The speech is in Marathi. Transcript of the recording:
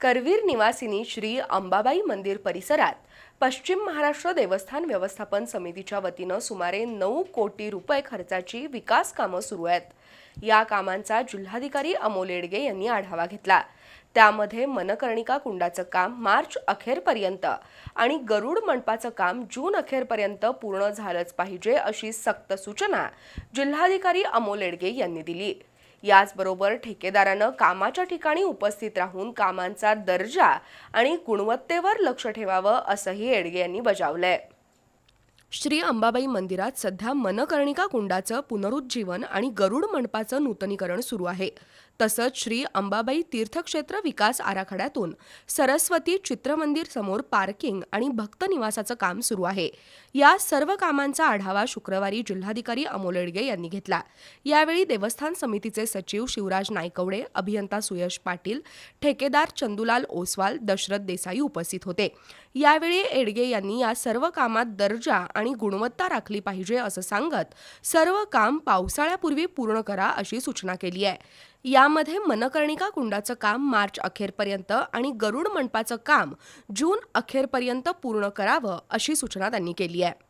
करवीर निवासिनी श्री अंबाबाई मंदिर परिसरात पश्चिम महाराष्ट्र देवस्थान व्यवस्थापन समितीच्या वतीनं सुमारे नऊ कोटी रुपये खर्चाची विकास कामं सुरू आहेत. या कामांचा जिल्हाधिकारी अमोल येडगे यांनी आढावा घेतला. त्यामध्ये मनकर्णिका कुंडाचं काम मार्च अखेरपर्यंत आणि गरुड मंडपाचं काम जून अखेरपर्यंत पूर्ण झालंच पाहिजे अशी सक्त सूचना जिल्हाधिकारी अमोल येडगे यांनी दिली. याचबरोबर ठेकेदारानं कामाच्या ठिकाणी उपस्थित राहून कामांचा दर्जा आणि गुणवत्तेवर लक्ष ठेवावं असंही येडगे यांनी बजावलंय. श्री अंबाबाई मंदिरात सध्या मनकर्णिका कुंडाचं पुनरुज्जीवन आणि गरुड मंडपाचं नूतनीकरण सुरू आहे. तसंच श्री अंबाबाई तीर्थक्षेत्र विकास आराखड्यातून सरस्वती चित्रमंदिर समोर पार्किंग आणि भक्त निवासाचं काम सुरू आहे. या सर्व कामांचा आढावा शुक्रवारी जिल्हाधिकारी अमोल येडगे यांनी घेतला. यावेळी देवस्थान समितीचे सचिव शिवराज नायकवडे अभियंता सुयश पाटील ठेकेदार चंदुलाल ओसवाल दशरथ देसाई उपस्थित होते. यावेळी एडगे यांनी या सर्व कामात दर्जा आणि आणि गुणवत्ता राखली पाहिजे असं सांगत सर्व काम पावसाळ्यापूर्वी पूर्ण करा अशी सूचना केली आहे. यामध्ये मनकर्णिका कुंडाचं काम मार्च अखेरपर्यंत आणि गरुड मंडपाचं काम जून अखेरपर्यंत पूर्ण करावं अशी सूचना त्यांनी केली आहे.